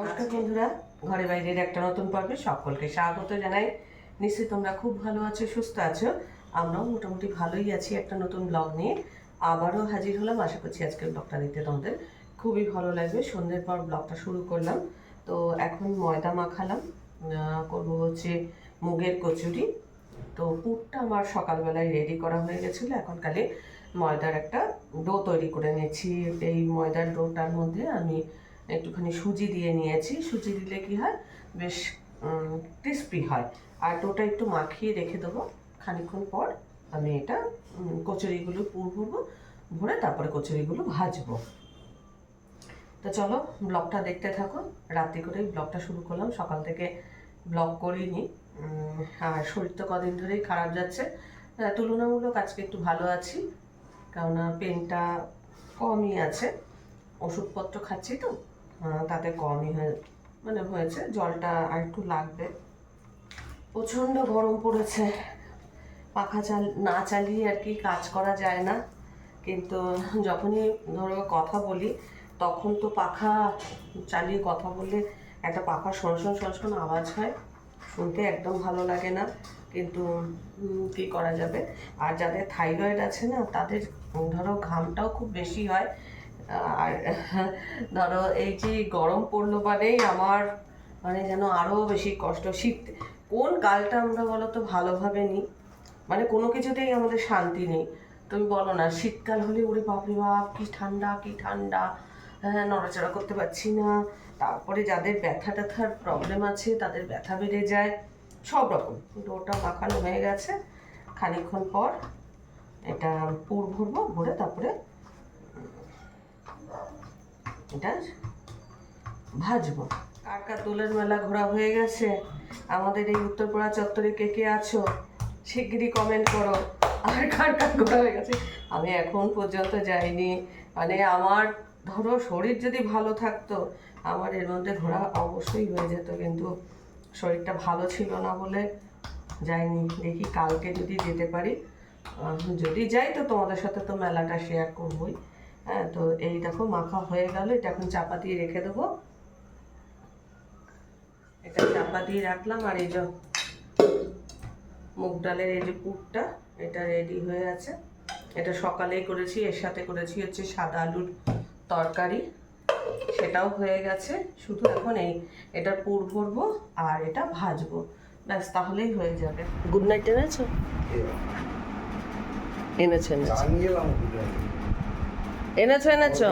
নমস্কার বন্ধুরা, ঘরে বাইরের একটা নতুন পর্বে সকলকে স্বাগত জানাই। নিশ্চয়ই তোমরা খুব ভালো আছো, সুস্থ আছো? আমরাও মোটামুটি ভালোই আছি একটা নতুন ব্লগ নিয়ে। আবারও হাজির হলাম, আশা করছি আজকের ব্লগটা দেখতে তোমাদের খুবই ভালো লাগবে। সন্ধ্যের পর ব্লগটা শুরু করলাম। তো এখন ময়দা মাখালাম করব হচ্ছে মুগের কচুরি। তো পুরটা আমার সকালবেলায় রেডি করা হয়ে গেছিল। এখন কালে ময়দার একটা ডো তৈরি করে নিয়েছি এই ময়দার ডোটার মধ্যে আমি একটুখানি সুজি দিয়ে নিয়েছি। সুজি দিলে কি হয়? বেশ ক্রিস্পি হয়। আর ডোটা একটু মাখিয়ে রেখে দেবো। খানিকক্ষণ পর আমি এটা কচুরিগুলো পুর ভরবো, ভরে তারপরে কচুরিগুলো ভাজবো। তো চলো, ব্লগটা দেখতে থাকো। রাত্রি করেই ব্লগটা শুরু করলাম। সকাল থেকে ব্লগ করিনি। আর শরীর তো কদিন ধরেই খারাপ যাচ্ছে। তুলনামূলক আজকে একটু ভালো আছি। কেননা পেনটা কমই আছে। ওষুধপত্র খাচ্ছি তো। তাতে কমই হয়ে মানে হয়েছে। জলটা আর একটু লাগবে। প্রচণ্ড গরম পড়েছে। পাখা চাল, না চালিয়ে আর কি কাজ করা যায় না। কিন্তু যখনই ধরো কথা বলি, তখন তো পাখা চালিয়ে কথা বললে একটা পাখা শোনশন শোনশন আওয়াজ হয়। শুনতে একদম ভালো লাগে না। কিন্তু কী করা যাবে? আর যাদের থাইরয়েড আছে না, তাদের ধরো ঘামটাও খুব বেশি হয়। আর ধরো এই যে গরম পড়ল বাদেই আমার মানে যেন আরও বেশি কষ্ট। শীত, কোন কালটা আমরা বলো তো ভালোভাবে নিই? মানে কোনো কিছুতেই আমাদের শান্তি নেই। তুমি বলো না, শীতকাল হলে ওরে বাপরে বাপ, কি ঠান্ডা কি ঠান্ডা। হ্যাঁ নড়াচড়া করতে পারছি না। তারপরে যাদের ব্যথা ট্যাথার প্রবলেম আছে, তাদের ব্যথা বেড়ে যায়। সব রকম। কিন্তু ওটা মাখানো হয়ে গেছে। খানিকক্ষণ পর এটা পুর ভরবো, ভরে তারপরে এটা ভাজবো। কার দোলের মেলা ঘোরা হয়ে গেছে। আমাদের এই উত্তরপাড়া চত্বরে কে কে আছো, শিগগিরই কমেন্ট করো। আর কার কার ঘোরা হয়ে গেছে? আমি এখন পর্যন্ত যাইনি। মানে আমার ধরো শরীর যদি ভালো থাকতো, আমার এর মধ্যে ঘোরা অবশ্যই হয়ে যেত। কিন্তু শরীরটা ভালো ছিল না বলে যাইনি। দেখি কালকে যদি যেতে পারি। যদি যাই তো তোমাদের সাথে তো মেলাটা শেয়ার করবোই। হ্যাঁ তো এই দেখো মাখা হয়ে গেল এটা এখন চাপা দিয়ে রেখে দেবো। এটা চাপা দিয়ে রাখলাম আর এই যে মুগ ডালের এই যে পুরটা এটা রেডি হয়ে আছে। এটা সকালেই করেছি এর সাথে করেছি হচ্ছে সাদা আলুর তরকারি সেটাও হয়ে গেছে। শুধু এখন এই এটা পুর ভরবো আর এটা ভাজবো। ব্যাস তাহলেই হয়ে যাবে। গুড নাইট এনেছো? এনেছো এনেছো এনেছো।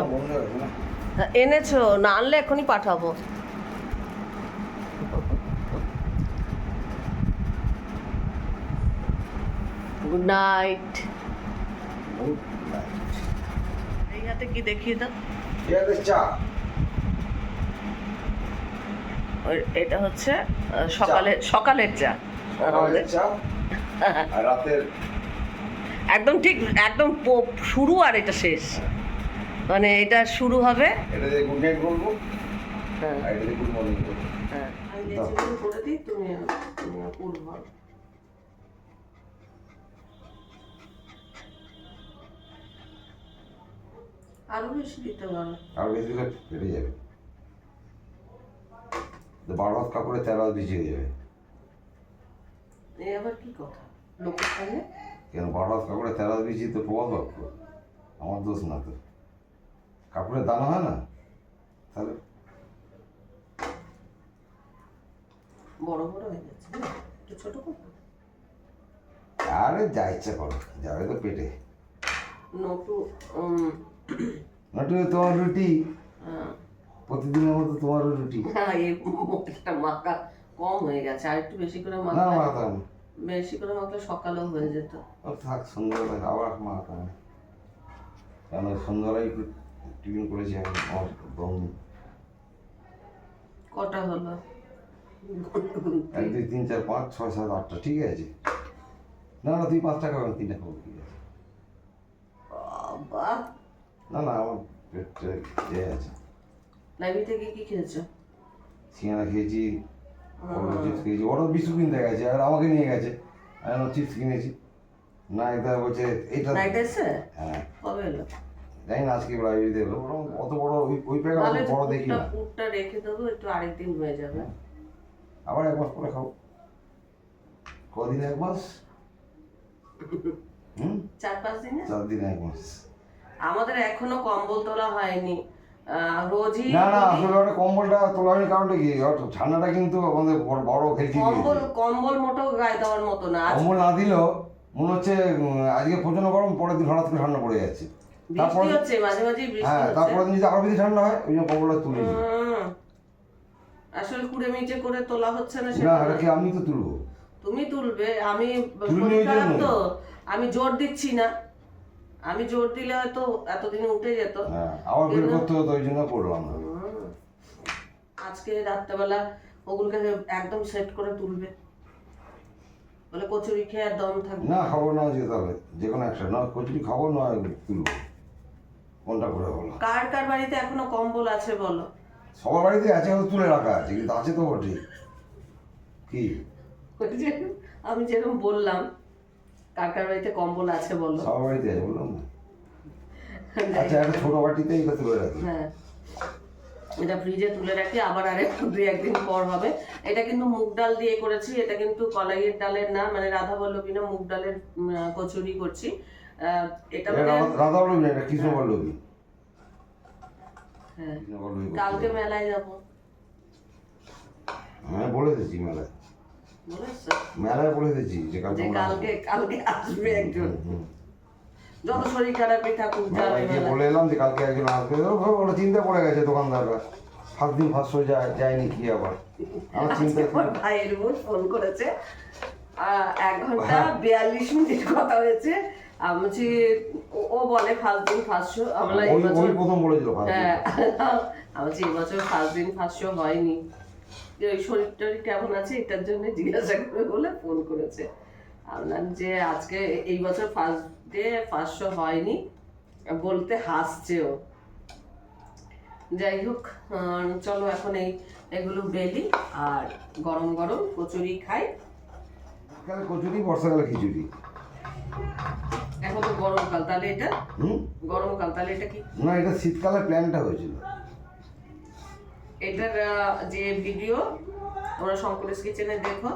এনেছো না আনলে এখনই পাঠাবো। গুড নাইট এই হাতে কি দেখিয়ে দাও। ওই- এটা হচ্ছে সকালে সকালের চা। আমাদের রাতের একদম ঠিক একদম শুরু আর এটা শেষ। মানে এটা শুরু হবে? এটা দিয়ে গুড নাইট বলব হ্যাঁ। এটা দিয়ে গুড মর্নিং বলব। হ্যাঁ। আমি করে দিই তুমি তুমি পুর আরও বেশি দিতে পারো। আর বেশি দিলে বেড়ে যাবে। তো বারো হাত কাপড়ে তেরো হাত বেশি হয়ে যাবে এই আবার কি কথা? লোকের সামনে কেন বারো হাত কাপড়ে তেরো হাত বেশি তো প্রবাদ বাক্য। আমার দোষ না তো কাপড়ের দানা হয় না? তাহলে বড় বড় হয়ে যাচ্ছে একটু ছোট আরে যা ইচ্ছা করো যাবে তো পেটে। নটু নটু তোমার রুটি? প্রতিদিনের মতো তোমারও রুটি। হ্যাঁ, এই মোটটা মাখা কম হয়ে গেছে আর একটু বেশি করে না মাখা মাথা বেশি করে মাখলে সকালেও হয়ে যেত। থাক সন্ধ্যাবেলা আবার মাথা কেন সন্ধ্যাবেলায় একটু টিফিন করেছি আমি আমার নেই। কটা হলো? এক দুই তিন চার পাঁচ ছয় সাত আটটা ঠিক আছে। না না তুই পাঁচ টাকা আমি তিনটা খাব ঠিক আছে। বাবা। না না আমার পেটটা ইয়ে আছে। লাইব্রেরি থেকে কি খেয়েছো? সিঙ্গারা খেয়েছি চিপস খেয়েছি ওরা বিস্কুট কিনতে গেছে আর আমাকে নিয়ে গেছে। আমি চিপস কিনেছি। না এটা বলছে হ্যাঁ। কবে এলো? জানি না আজকে লাইব্রেরিতে এলো ওরকম অত বড় ওই ওই অত বড় দেখি না। পুরটা রেখে দেবো একটু আরেকদিন হয়ে যাবে। আবার এক মাস পরে খাও কদিন এক মাস? হুম? চার পাঁচ দিনে? চার দিন এক মাস। আমাদের এখনও কম্বল তোলা হয়নি। রোজই না না আসলে ওটা কম্বলটা তোলা হয়নি কারণটা কি? ঠান্ডাটা কিন্তু আমাদের বড়- বড় খেলছি কম্বল কম্বল মোটেও গায়ে দেওয়ার মতো না। কম্বল না দিলেও মনে হচ্ছে আজকে প্রচণ্ড গরম পরের দিন হঠাৎ করে ঠান্ডা পড়ে যাচ্ছে। তারপরে হচ্ছে মাঝে মাঝে বৃষ্টি হ্যাঁ হচ্ছে। যদি আরও বেশি ঠান্ডা হয় ওই জন্য কম্বলটা তুলে নিই। আসলে কুড়ে মিটে করে তোলা হচ্ছে না না সেটা? এটা কি আমি তো তুলবো? তুমি তুলবে আমি তুলবি শরীর ওই খারাপ জন্যই। তো আমি জোর দিচ্ছি না। আমি জোর দিলে হয়তো এতদিনে উঠে যেত। হ্যাঁ আবার বের করতে হতো ওই জন্য করলাম না। আজকে রাত্রেবেলা ওগুলোকে একদম সেট করে তুলবে। বলে কচুরি খেয়ে আর দম থাকবে। না খাব না যেতে হবে যে কোনো একটা। না কচুরি খাব না তুলবো। কোনটা করে বলো? কার কার বাড়িতে এখনও কম্বল আছে বলো? সবার বাড়িতে আছে তুলে রাখা আছে কিন্তু আছে তো বটে। কি? আমি যেরকম বললাম কার কার বাড়িতে কম্বল আছে বলো? সবার বাড়িতে আছে বললাম আচ্ছা একটা ছোট বাটিতে এটা তুলে রাখি। হ্যাঁ। এটা ফ্রিজে তুলে রাখি আবার আরেক দুই একদিন পর হবে। এটা কিন্তু মুগ ডাল দিয়ে করেছি এটা কিন্তু কলাইয়ের ডালের না মানে রাধা বল্লভী না মুগ ডালের কচুরি করছি। এটা না এটা হ্যাঁ। কালকে মেলায় যাব। হ্যাঁ বলে দিয়েছি মেলায়। মেলায় বলে দিয়েছি যে কালকে যে আমরা আসব। কালকে কালকে আসবে একজন। যত শরীর খারাপই থাকুক যাবে মেলায় গিয়ে মেলায়। বলে এলাম যে কালকে একজন আসবে। ও, ও, ওরা চিন্তা পড়ে গেছে দোকানদাররা। ফার্স্ট দিন যায় যায়নি কি আবার? আমার চিন্তা ভাইয়ের ফোন করেছে। এক ঘণ্টা বিয়াল্লিশ মিনিট কথা হয়েছে। আমি ও- বলে ফার্স্ট দিন ফার্স্ট শো আমরা এই বছর প্রথম বলেছিল হ্যাঁ আমি এই বছর ফার্স্ট দিন ফার্স্ট শো হয়নি। ওই শরীর টরীর কেমন আছে এটার জন্য জিজ্ঞাসা করে বলে ফোন করেছে। আপনার যে আজকে এই বছর ফার্স্ট ডে ফার্স্ট শো হয়নি। বলতে হাসছে ও যাই হোক চলো এখন এই এগুলো বেলি আর গরম গরম কচুরি খাই। কচুরি বর্ষাকালে খিচুড়ি। এখন তো গরমকাল তাহলে এটা? হুম? গরমকাল তাহলে এটা কি? না এটা শীতকালে প্ল্যানটা হয়েছিল। এটার যে ভিডিও ওরা শঙ্করেশ কিচেনে দেখো।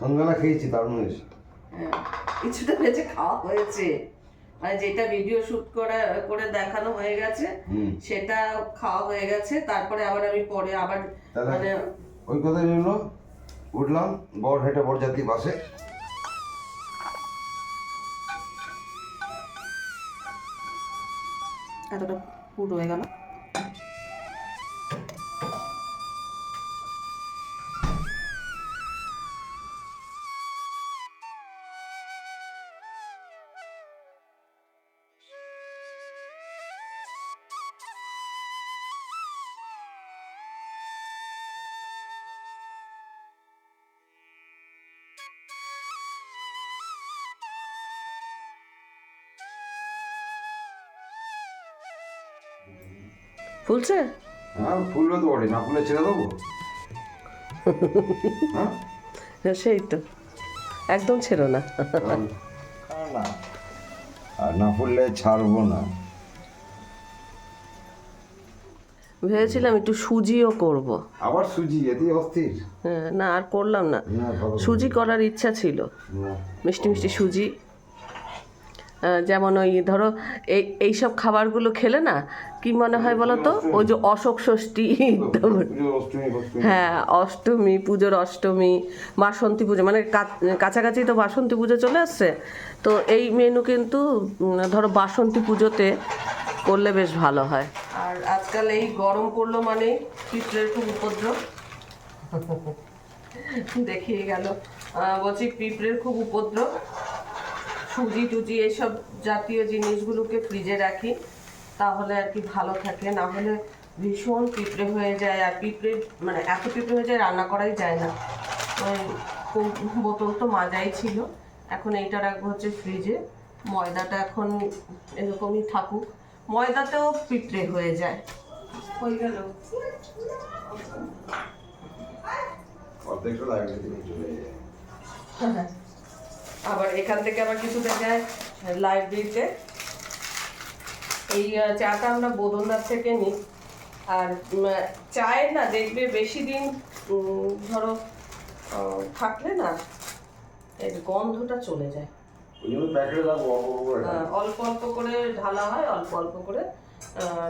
সন্ধ্যাবেলা খেয়েছি দারুণ হয়েছে। হ্যাঁ, কিছুটা বেঁচে খাওয়া হয়েছে। মানে যেটা ভিডিও শুট করে করে দেখানো হয়ে গেছে সেটা খাওয়া হয়ে গেছে। তারপরে আবার আমি পরে আবার? মানে ওই কথাই রইল উঠলাম বড় হেঁটে বরযাত্রী বাসে। এতটা পুরো হয়ে গেল। ফুলছে? হ্যাঁ ফুলবে তো বটে না ফুলে ছেড়ে দেবো? হ্যাঁ? সেই তো। একদম ছিল না। না আর না ফুললে ছাড়বো না। ভেবেছিলাম একটু সুজিও করব। আবার সুজি এতেই অস্থির। হ্যাঁ না আর করলাম না। সুজি করার ইচ্ছা ছিল। মিষ্টি মিষ্টি সুজি। যেমন ওই ধরো এই এইসব খাবারগুলো খেলে না কি মনে হয় বলো তো? ওই যে অশোক ষষ্ঠী হ্যাঁ অষ্টমী পুজোর অষ্টমী বাসন্তী পুজো মানে কাছাকাছি তো বাসন্তী পুজো চলে আসছে। তো এই মেনু কিন্তু ধরো বাসন্তী পুজোতে করলে বেশ ভালো হয়। আর আজকাল এই গরম পড়ল মানে পিঁপড়ের খুব উপদ্রব। দেখিয়ে গেল। বলছি পিঁপড়ের খুব উপদ্রব। সুজি টুজি এসব জাতীয় জিনিসগুলোকে ফ্রিজে রাখি তাহলে আর কি ভালো থাকে। না হলে ভীষণ পিঁপড়ে হয়ে যায় আর পিঁপড়ে মানে এত পিঁপড়ে হয়ে যায় রান্না করাই যায় না। ওই বোতল তো মাজাই ছিল এখন এইটা রাখব হচ্ছে ফ্রিজে। ময়দাটা এখন এরকমই থাকুক। ময়দাতেও পিঁপড়ে হয়ে যায়। হয়ে গেল। অর্ধেকটা লাগবে চলে যায়। আবার এখান থেকে আবার কিছুটা যায় লাইব্রেরিতে এই চাটা আমরা বোদনদার থেকে নিই। আর চায়ের না দেখবে বেশি দিন ধরো থাকলে না এর গন্ধটা চলে যায়। রাখব অল্প অল্প করে ঢালা হয় অল্প অল্প করে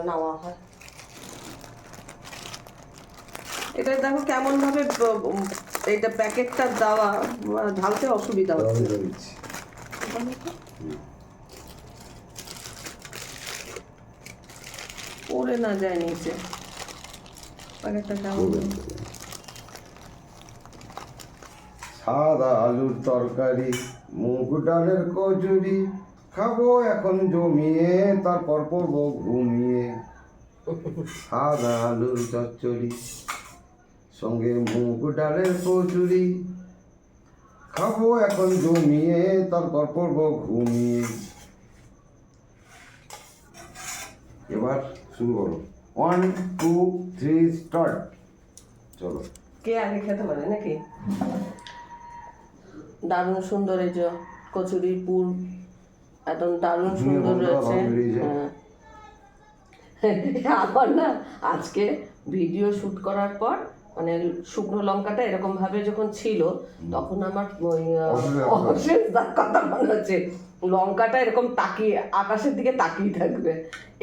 নেওয়া হয়। এটা দেখো কেমন ভাবে ব- উম, এইটা প্যাকেটটা দেওয়া আহ, ঢালতে অসুবিধা হচ্ছে। পড়ে না যায় নিচে। প্যাকেটটা করবেন। সাদা আলুর তরকারি মুগ ডালের কচুরি খাব এখন জমিয়ে তারপর পড়ব ঘুমিয়ে। সাদা আলুর চচ্চড়ি। সঙ্গে মুগ ডালের কচুরি। খাব এখন জমিয়ে তারপর পড়ব ঘুমিয়ে। এবার শুরু করো। ওয়ান টু থ্রি স্টার্ট চলো। কে আগে খেতে পারে নাকি? দারুণ সুন্দর এই যে কচুরি পুর। একদম দারুণ সুন্দর রয়েছে। হ্যাঁ। আমার না আজকে ভিডিও শুট করার পর মানে শুকনো লঙ্কাটা এরকম ভাবে যখন ছিল তখন আমার ওই। অশেষ কথা মনে হচ্ছে। লঙ্কাটা এরকম তাকিয়ে আকাশের দিকে তাকিয়ে থাকবে।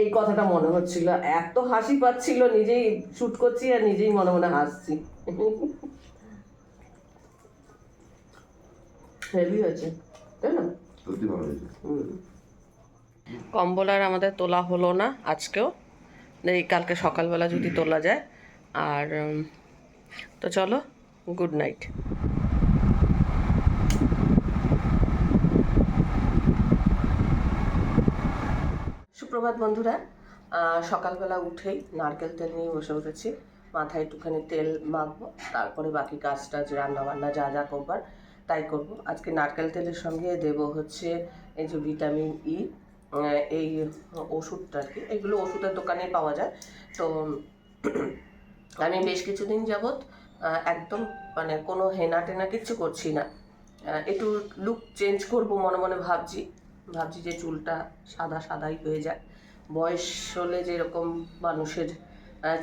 এই কথাটা মনে হচ্ছিল। এত হাসি পাচ্ছিল নিজেই শুট করছি আর নিজেই মনে মনে হাসছি। হেভি হয়েছে তাই না? কম্বল আর আমাদের তোলা হলো না আজকেও। এই কালকে সকালবেলা যদি তোলা যায়। আর তো চলো গুড নাইট সুপ্রভাত বন্ধুরা সকালবেলা উঠেই নারকেল তেল নিয়ে বসে উঠেছি মাথায় একটুখানি তেল মাখবো, তারপরে বাকি কাজ টাজ রান্না বান্না যা যা করবার, তাই করব। আজকে নারকেল তেলের সঙ্গে দেব হচ্ছে এই যে ভিটামিন ই এই ওষুধটা আর কি। এগুলো ওষুধের দোকানে পাওয়া যায়। তো আমি বেশ কিছুদিন যাবৎ একদম মানে কোনো হেনা টেনা কিচ্ছু করছি না। একটু লুক চেঞ্জ করব মনে মনে ভাবছি। ভাবছি যে চুলটা সাদা সাদাই হয়ে যায় বয়স হলে যেরকম মানুষের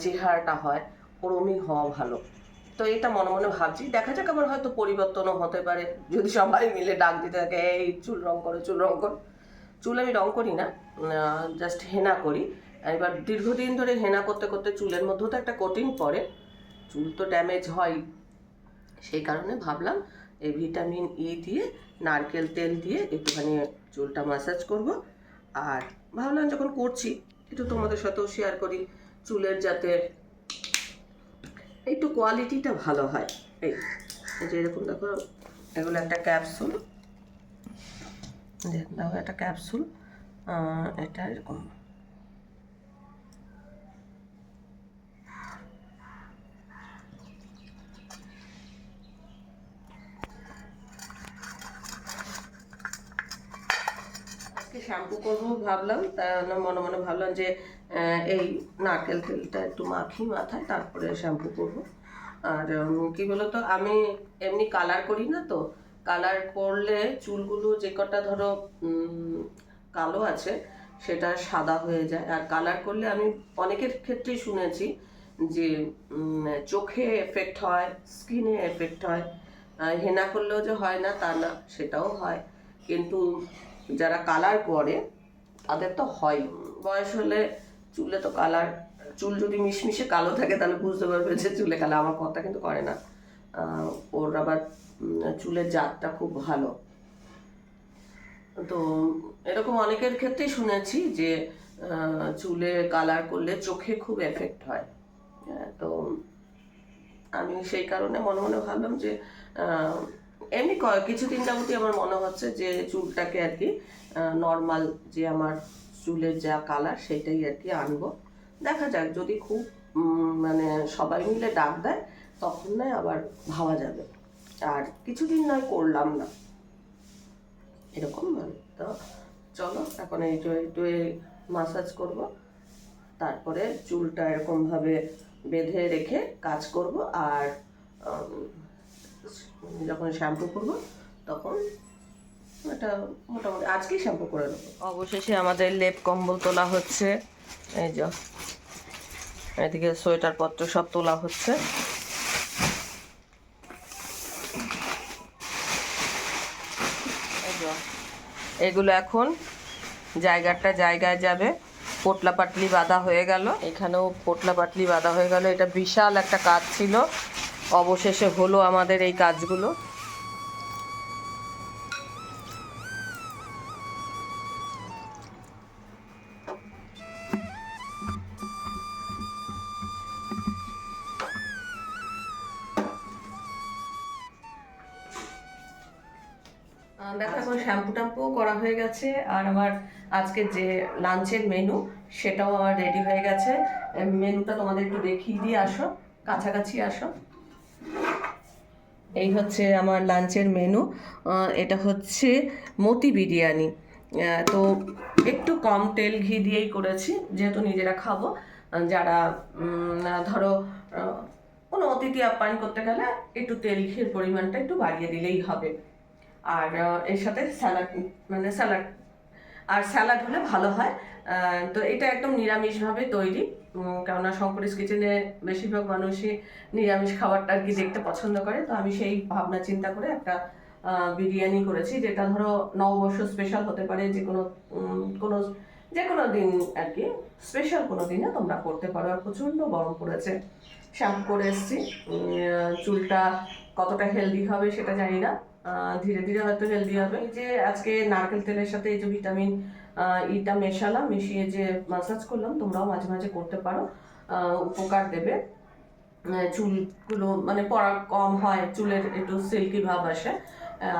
চেহারাটা হয়, ওরমই হওয়া ভালো। তো এটা মনে মনে ভাবছি। দেখা যাক আমার হয়তো পরিবর্তনও হতে পারে। যদি সবাই মিলে ডাক দিতে থাকে, এই চুল রং করো, চুল রং করো। চুল আমি রং করি না জাস্ট হেনা করি। এবার দীর্ঘদিন ধরে হেনা করতে করতে চুলের মধ্যেও তো একটা কোটিং পড়ে। চুল তো ড্যামেজ হয় সেই কারণে ভাবলাম এই ভিটামিন ই দিয়ে, নারকেল তেল দিয়ে একটুখানি চুলটা ম্যাসাজ করব। আর ভাবলাম যখন করছি, একটু তোমাদের সাথেও শেয়ার করি। চুলের যাতে একটু কোয়ালিটিটা ভালো হয়। এই যে এরকম দেখো, এগুলো একটা ক্যাপসুল দেখো একটা ক্যাপসুল এটা এরকম আজকে শ্যাম্পু করব ভাবলাম। তা মনে মনে ভাবলাম যে এই নারকেল তেলটা একটু মাখি মাথায়, তারপরে শ্যাম্পু করব। আর কি বলতো, আমি এমনি কালার করি না তো। কালার করলে চুলগুলো যে কটা ধরো কালো আছে, সেটা সাদা হয়ে যায়। আর কালার করলে আমি অনেকের ক্ষেত্রেই শুনেছি যে চোখে এফেক্ট হয় স্কিনে এফেক্ট হয়। হেনা করলেও যে হয় না, তা না, সেটাও হয়। কিন্তু যারা কালার করে তাদের তো হয়। বয়স হলে চুলে তো কালার চুল যদি মিশমিশে কালো থাকে, তাহলে বুঝতে পারবে যে চুলে কালো আমার কথা কিন্তু করে না। ওর আবার চুলের জাতটা খুব ভালো। তো, এরকম অনেকের ক্ষেত্রেই শুনেছি যে চুলে কালার করলে চোখে খুব এফেক্ট হয়। তো, আমি সেই কারণে মনে মনে ভাবলাম যে এমনি কিছুদিন যাবতই আমার মনে হচ্ছে যে চুলটাকে আর কি নর্মাল যে আমার চুলের যা কালার সেটাই আর কি আনব। দেখা যাক, যদি খুব মানে সবাই মিলে ডাক দেয়, তখন নয় আবার ভাবা যাবে। আর কিছুদিন নয়, করলাম না। এরকম মানে তো চলো, এখন এই একটু মাসাজ করব, তারপরে চুলটা এরকমভাবে বেঁধে রেখে কাজ করব, আর যখন শ্যাম্পু করব, তখন এটা মোটামুটি আজকেই শ্যাম্পু করে নেব। অবশেষে আমাদের লেপ কম্বল তোলা হচ্ছে। এই যে, এদিকে সোয়েটার পত্র সব তোলা হচ্ছে। এগুলো এখন জায়গাটা জায়গায় যাবে। পোটলা পাটলি বাঁধা হয়ে গেল। এখানেও পোটলা পাটলি বাঁধা হয়ে গেল। এটা বিশাল একটা কাজ ছিল। অবশেষে হলো আমাদের এই কাজগুলো। দেখো, এখন শ্যাম্পু ট্যাম্পু করা হয়ে গেছে, আর আমার আজকে যে লাঞ্চের মেনু সেটাও আমার রেডি হয়ে গেছে। মেনুটা তোমাদের একটু দেখিয়ে দিয়ে আসো, কাছাকাছি আসো। এই হচ্ছে আমার লাঞ্চের মেনু এটা হচ্ছে মতি বিরিয়ানি। তো একটু কম তেল ঘি দিয়েই করেছি, যেহেতু নিজেরা খাব। যারা ধরো কোনো অতিথি আপ্যায়ন করতে গেলে একটু তেল ঘির পরিমাণটা একটু বাড়িয়ে দিলেই হবে। আর এর সাথে স্যালাড মানে স্যালাড, আর স্যালাড হলে ভালো হয়। তো এটা একদম নিরামিষভাবে তৈরি। কেননা শঙ্করিস কিচেনে বেশিরভাগ মানুষই নিরামিষ খাবারটা আর কি দেখতে পছন্দ করে, তো আমি সেই ভাবনা চিন্তা করে একটা বিরিয়ানি করেছি, যেটা ধরো নববর্ষ স্পেশাল হতে পারে, যে কোনো কোনো, যে কোনো দিন আর কি স্পেশাল কোনো দিনে তোমরা করতে পারো। আর প্রচণ্ড গরম পড়েছে, শ্যাম্পু করে এসেছি। চুলটা কতটা হেলদি হবে সেটা জানি না ধীরে ধীরে হয়তো হেলদি হবে। যে আজকে নারকেল তেলের সাথে এই যে ভিটামিন ইটা মেশালাম, মিশিয়ে যে মাসাজ করলাম, তোমরাও মাঝে মাঝে করতে পারো। উপকার দেবে। চুলগুলো মানে পড়া কম হয়, চুলের একটু সিল্কি ভাব আসে।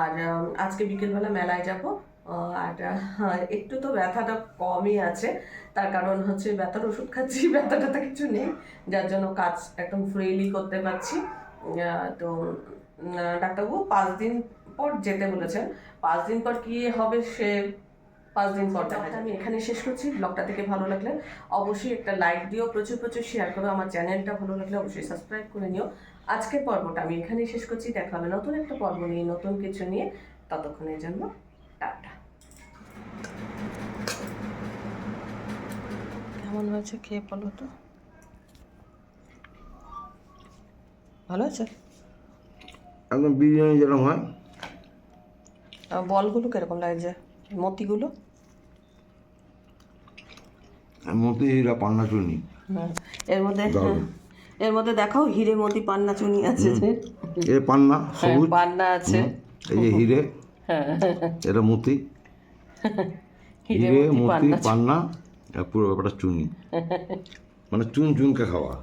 আর আজকে বিকেলবেলা মেলায় যাব। আর একটু তো ব্যথাটা কমই আছে। তার কারণ হচ্ছে ব্যথার ওষুধ খাচ্ছি, ব্যথাটা তো কিছু নেই। যার জন্য কাজ একদম ফ্রিলি করতে পারছি। তো ডাক্তারবাবু, পাঁচ দিন পর যেতে বলেছেন। পাঁচ দিন পর কি হবে সে পাঁচ দিন পর দেখা যাবে। আমি এখানে শেষ করছি। ব্লগটা থেকে ভালো লাগলে অবশ্যই একটা লাইক দিও প্রচুর প্রচুর শেয়ার করো। আমার চ্যানেলটা ভালো লাগলে অবশ্যই সাবস্ক্রাইব করে নিও। আজকের পর্বটা আমি এখানেই শেষ করছি। দেখা হবে নতুন একটা পর্ব নিয়ে নতুন কিছু নিয়ে। ততক্ষণের জন্য টাটা। কেমন হয়েছে খেয়ে বলো তো? ভালো আছে? একদম বিরিয়ানি যেরকম হয়। বলগুলো কীরকম লাগছে? মতিগুলো? মতি হিরা পান্না চুনি। এর মধ্যে এর মধ্যে দেখাও হিরে মতি পান্না চুনি আছে যে। এ পান্না হ্যাঁ, সবুজ। পান্না আছে। এই যে হিরে। হ্যাঁ। এটা মতি। হিরে মতি পান্না পুরো ব্যাপারটা চুনি। মানে চুন চুনকে খাওয়া।